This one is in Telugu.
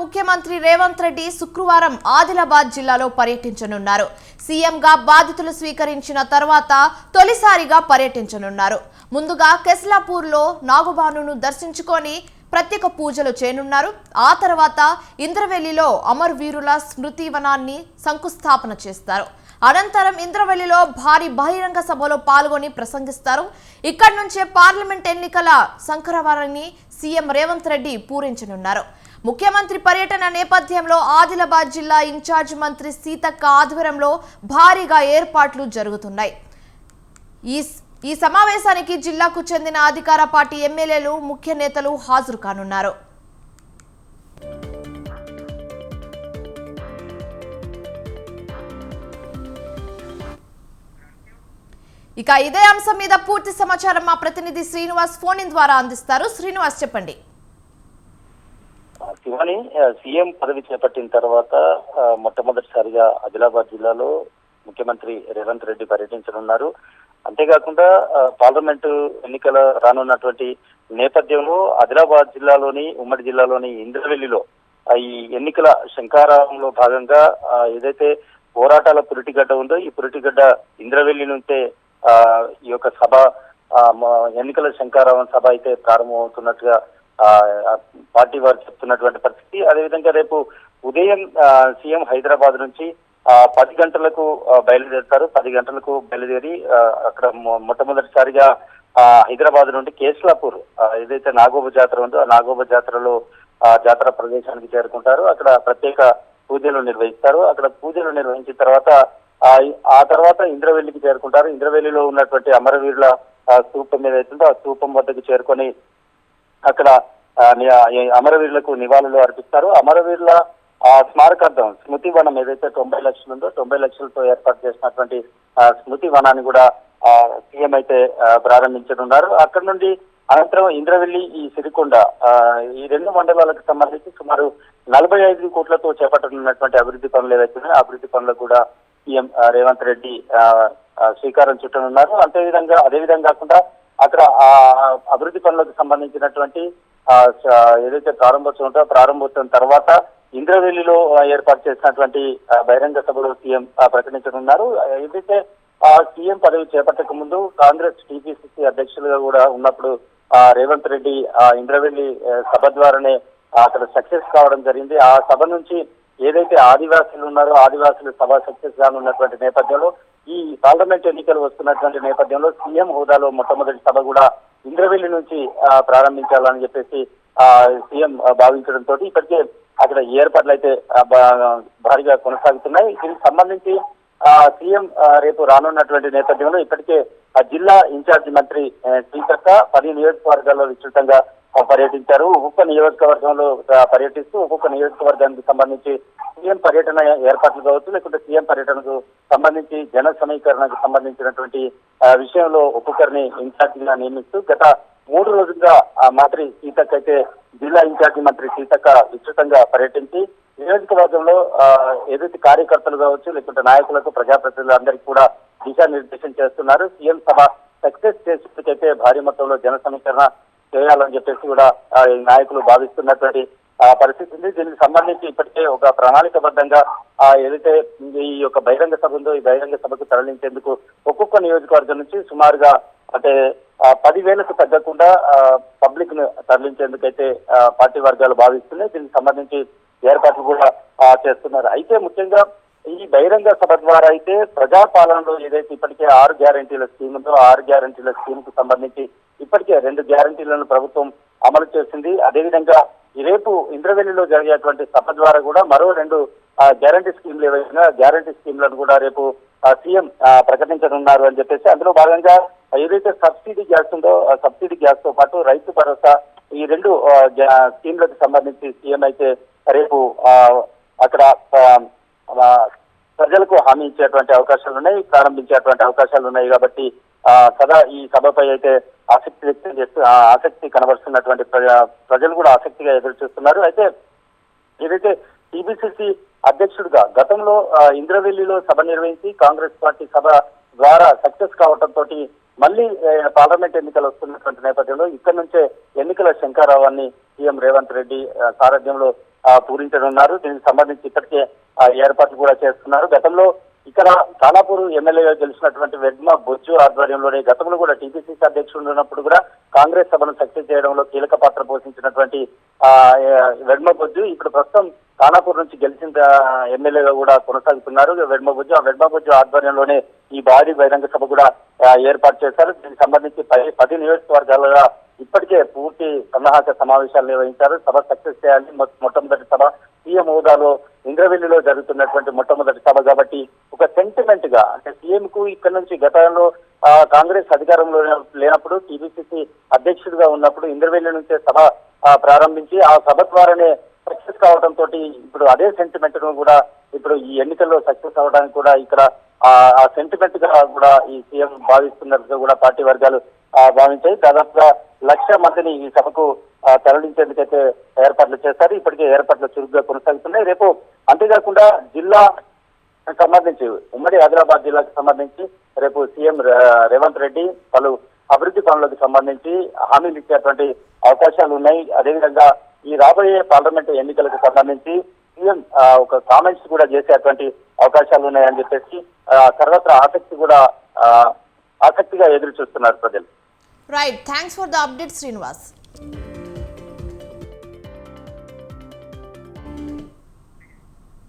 ముఖ్యమంత్రి రేవంత్ రెడ్డి శుక్రవారం ఆదిలాబాద్ జిల్లాలో పర్యటించనున్నారు. సీఎంగా బాధితులు స్వీకరించిన తర్వాత తొలిసారిగా పర్యటించనున్నారు. ముందుగా కెస్లాపూర్లో నాగుబానును దర్శించుకొని ప్రత్యేక పూజలు చేయనున్నారు. ఆ తర్వాత ఇంద్రవెల్లిలో అమరవీరుల స్మృతి వనాన్ని శంకుస్థాపన చేస్తారు. అనంతరం ఇంద్రవెల్లిలో భారీ బహిరంగ సభలో పాల్గొని ప్రసంగిస్తారు. ఇక్కడి నుంచే పార్లమెంట్ ఎన్నికల శంకరవారాన్ని సీఎం రేవంత్ రెడ్డి పూరించనున్నారు. ముఖ్యమంత్రి పర్యటన నేపథ్యంలో ఆదిలాబాద్ జిల్లా ఇన్ఛార్జ్ మంత్రి సీతక్క ఆధ్వర్యంలో భారీగా ఏర్పాట్లు జరుగుతున్నాయి. ఈ ఈ సమావేశానికి జిల్లాకు చెందిన అధికార పార్టీ ఎమ్మెల్యేలు ముఖ్య నేతలు హాజరు కానున్నారు. ఇక ఇదే అంశం మీద పూర్తి సమాచారం మా ప్రతినిధి శ్రీనివాస్ ఫోన్ ఇన్ ద్వారా అందిస్తారు. శ్రీనివాస్ చెప్పండి. శివాని సీఎం పదవి చేపట్టిన తర్వాత మొట్టమొదటిసారిగా ఆదిలాబాద్ జిల్లాలో ముఖ్యమంత్రి రేవంత్ రెడ్డి పర్యటించనున్నారు. అంతేకాకుండా పార్లమెంటు ఎన్నికల రానున్నటువంటి నేపథ్యంలో ఆదిలాబాద్ జిల్లాలోని ఉమ్మడి జిల్లాలోని ఇంద్రవెల్లిలో ఈ ఎన్నికల శంకారావంలో భాగంగా ఏదైతే పోరాటాల పురిటిగడ్డ ఉందో ఈ పురిటిగడ్డ ఇంద్రవెల్లి నుంచే ఆ, ఈ యొక్క సభ ఎన్నికల శంకారావం సభ అయితే ప్రారంభమవుతున్నట్టుగా పార్టీ వారు చెప్తున్నటువంటి పరిస్థితి. అదేవిధంగా రేపు ఉదయం సీఎం హైదరాబాద్ నుంచి పది గంటలకు బయలుదేరుతారు. పది గంటలకు బయలుదేరి అక్కడ మొట్టమొదటిసారిగా హైదరాబాద్ నుండి కేస్లాపూర్ ఏదైతే నాగోబ జాతర ఉందో ఆ నాగోబ జాతరలో ఆ, జాతర ప్రదేశానికి చేరుకుంటారు. అక్కడ ప్రత్యేక పూజలు నిర్వహిస్తారు. అక్కడ పూజలు నిర్వహించిన తర్వాత ఆ తర్వాత ఇంద్రవెల్లికి చేరుకుంటారు. ఇంద్రవెల్లిలో ఉన్నటువంటి అమరవీరుల స్థూపం ఏదైతుందో ఆ స్థూపం వద్దకు చేరుకొని అక్కడ అమరవీరులకు నివాళులు అర్పిస్తారు. అమరవీరుల ఆ స్మారకార్థం స్మృతి వనం ఏదైతే తొంభై లక్షలు ఉందో తొంభై లక్షలతో ఏర్పాటు చేసినటువంటి ఆ, స్మృతి వనాన్ని కూడా ఆ, సీఎం అయితే ప్రారంభించనున్నారు. అక్కడ నుండి అనంతరం ఇంద్రవెల్లి ఈ సిరికొండ ఆ, ఈ రెండు మండలాలకు సంబంధించి సుమారు నలభై ఐదు కోట్లతో చేపట్టనున్నటువంటి అభివృద్ధి పనులు ఏవైతే ఆ అభివృద్ధి పనులకు కూడా సీఎం రేవంత్ రెడ్డి ఆ, శ్రీకారం చుట్టనున్నారు. అంతేవిధంగా అదేవిధంగా కాకుండా అక్కడ ఆ అభివృద్ధి పనులకు సంబంధించినటువంటి ఏదైతే ప్రారంభోత్సవం ఉంటుందో ప్రారంభోత్సవం తర్వాత ఇంద్రవెల్లిలో ఏర్పాటు చేసినటువంటి బహిరంగ సభలో సీఎం ప్రకటించనున్నారు. ఏదైతే ఆ సీఎం పదవి చేపట్టక ముందు కాంగ్రెస్ టీపీసీసీ అధ్యక్షులుగా కూడా ఉన్నప్పుడు ఆ, రేవంత్ రెడ్డి ఆ ఇంద్రవెల్లి సభ ద్వారానే అక్కడ సక్సెస్ కావడం జరిగింది. ఆ సభ నుంచి ఏదైతే ఆదివాసులు ఉన్నారో ఆదివాసులు సభ సక్సెస్ కానున్నటువంటి నేపథ్యంలో ఈ పార్లమెంట్ ఎన్నికలు వస్తున్నటువంటి నేపథ్యంలో సీఎం హోదాలో మొట్టమొదటి సభ కూడా ఇంద్రవెల్లి నుంచి ప్రారంభించాలని చెప్పేసి ఆ సీఎం భావించడంతో ఇప్పటికే అక్కడ ఏర్పాట్లు అయితే భారీగా కొనసాగుతున్నాయి. దీనికి సంబంధించి ఆ, సీఎం రేపు రానున్నటువంటి నేపథ్యంలో ఇప్పటికే ఆ జిల్లా ఇన్ఛార్జి మంత్రి ఆ, పది నియోజకవర్గాల్లో విస్తృతంగా పర్యటించారు. ఒక్కొక్క నియోజకవర్గంలో పర్యటిస్తూ ఒక్కొక్క నియోజకవర్గానికి సంబంధించి సీఎం పర్యటన ఏర్పాట్లు కావచ్చు లేకుంటే సీఎం పర్యటనకు సంబంధించి జన సమీకరణకు సంబంధించినటువంటి విషయంలో ఒక్కొక్కరిని ఇన్ఛార్జిగా నియమిస్తూ గత మూడు రోజులుగా ఆ మంత్రి సీతక్క అయితే జిల్లా ఇన్ఛార్జి మంత్రి సీతక్క విస్తృతంగా పర్యటించి నియోజకవర్గంలో ఆ, ఏదైతే కార్యకర్తలు కావచ్చు లేకుంటే నాయకులకు ప్రజాప్రతినిధులందరికీ కూడా దిశానిర్దేశం చేస్తున్నారు. సీఎం సభ సక్సెస్ చేసేందుకైతే భారీ మొత్తంలో జన సమీకరణ చేయాలని చెప్పేసి కూడా నాయకులు భావిస్తున్నటువంటి పరిస్థితి ఉంది. దీనికి సంబంధించి ఇప్పటికే ఒక ప్రణాళికబద్ధంగా ఆ, ఏదైతే ఈ యొక్క బహిరంగ సభ ఉందో ఈ బహిరంగ సభకు తరలించేందుకు ఒక్కొక్క నియోజకవర్గం నుంచి సుమారుగా అంటే పదివేలకు తగ్గకుండా పబ్లిక్ను తరలించేందుకైతే పార్టీ వర్గాలు భావిస్తున్నాయి. దీనికి సంబంధించి ఏర్పాట్లు కూడా చేస్తున్నారు. అయితే ముఖ్యంగా ఈ బహిరంగ సభ ద్వారా అయితే ప్రజాపాలనలో ఏదైతే ఇప్పటికే ఆరు గ్యారంటీల స్కీమ్ ఉందో ఆరు గ్యారంటీల స్కీమ్కు సంబంధించి ఇప్పటికే రెండు గ్యారంటీలను ప్రభుత్వం అమలు చేసింది. అదేవిధంగా రేపు ఇంద్రవెల్లిలో జరిగేటువంటి సభ ద్వారా కూడా మరో రెండు గ్యారంటీ స్కీమ్లు ఏవైనా గ్యారంటీ స్కీమ్లను కూడా రేపు సీఎం ప్రకటించనున్నారు అని చెప్పేసి అందులో భాగంగా ఏదైతే సబ్సిడీ గ్యాస్ ఉందో సబ్సిడీ గ్యాస్తో పాటు రైతు భరోసా ఈ రెండు స్కీమ్లకు సంబంధించి సీఎం అయితే రేపు అక్కడ ప్రజలకు హామీ ఇచ్చేటువంటి అవకాశాలు ఉన్నాయి ప్రారంభించేటువంటి అవకాశాలు ఉన్నాయి కాబట్టి కథ ఈ సభపై అయితే ఆసక్తి వ్యక్తం చేస్తూ ఆసక్తి కనబరుస్తున్నటువంటి ప్రజలు కూడా ఆసక్తిగా ఎదురు చూస్తున్నారు. అయితే ఏదైతే టీబీసీసీ అధ్యక్షుడిగా గతంలో ఇంద్రవెల్లిలో సభ నిర్వహించి కాంగ్రెస్ పార్టీ సభ ద్వారా సక్సెస్ కావడంతో మళ్ళీ పార్లమెంట్ ఎన్నికలు వస్తున్నటువంటి నేపథ్యంలో ఇక్కడ నుంచే ఎన్నికల శంకారావాన్ని సీఎం రేవంత్ రెడ్డి సారథ్యంలో పూరించనున్నారు. దీనికి సంబంధించి ఇప్పటికే ఏర్పాట్లు కూడా చేస్తున్నారు. గతంలో ఇక్కడ ఖానాపూర్ ఎమ్మెల్యేగా గెలిచినటువంటి వెడ్మ బొజ్జు ఆధ్వర్యంలోనే గతంలో కూడా టీపీసీసీ అధ్యక్షుడు ఉన్నప్పుడు కూడా కాంగ్రెస్ సభను సక్సెస్ చేయడంలో కీలక పాత్ర పోషించినటువంటి వెడ్మ బొజ్జు ఇప్పుడు ప్రస్తుతం ఖానాపూర్ నుంచి గెలిచిన ఎమ్మెల్యేగా కూడా కొనసాగుతున్నారు. వెడ్మ బొజ్జు ఆ వెడ్మ బొజ్జు ఆధ్వర్యంలోనే ఈ భారీ బహిరంగ సభ కూడా ఏర్పాటు చేశారు. దీనికి సంబంధించి పది పది నియోజకవర్గాలుగా ఇప్పటికే పూర్తి సన్నాహక సమావేశాలు నిర్వహించారు. సభ సక్సెస్ చేయాలి. మొట్టమొదటి సభ సీఎం హోదాలో ఇంద్రవెల్లిలో జరుగుతున్నటువంటి మొట్టమొదటి సభ కాబట్టి ఒక సెంటిమెంట్గా అంటే సీఎం కు ఇక్కడ నుంచి గతంలో ఆ, కాంగ్రెస్ అధికారంలో లేనప్పుడు టీబీసీసీ అధ్యక్షుడిగా ఉన్నప్పుడు ఇంద్రవెల్లి నుంచే సభ ప్రారంభించి ఆ సభ ద్వారానే సక్సెస్ కావడం తోటి ఇప్పుడు అదే సెంటిమెంట్ను కూడా ఇప్పుడు ఈ ఎన్నికల్లో సక్సెస్ అవడానికి కూడా ఇక్కడ ఆ సెంటిమెంట్గా కూడా ఈ సీఎం భావిస్తున్నట్టుగా కూడా పార్టీ వర్గాలు భావించాయి. దాదాపుగా లక్ష మందిని ఈ సభకు తరలించేందుకైతే ఏర్పాట్లు చేస్తారు. ఇప్పటికే ఏర్పాట్లు చురుగ్గా కొనసాగుతున్నాయి. రేపు అంతేకాకుండా జిల్లా సంబంధించి ఉమ్మడి ఆదిలాబాద్ జిల్లాకు సంబంధించి రేపు సీఎం రేవంత్ రెడ్డి పలు అభివృద్ధి పనులకు సంబంధించి హామీలు ఇచ్చేటువంటి అవకాశాలు ఉన్నాయి. అదేవిధంగా ఈ రాబోయే పార్లమెంట్ ఎన్నికలకు సంబంధించి సీఎం ఒక కామెంట్స్ కూడా చేసేటువంటి అవకాశాలు ఉన్నాయని చెప్పేసి సర్వత్రా ఆసక్తి కూడా ఆసక్తిగా ఎదురు చూస్తున్నారు ప్రజలు. Right thanks for the update Srinivas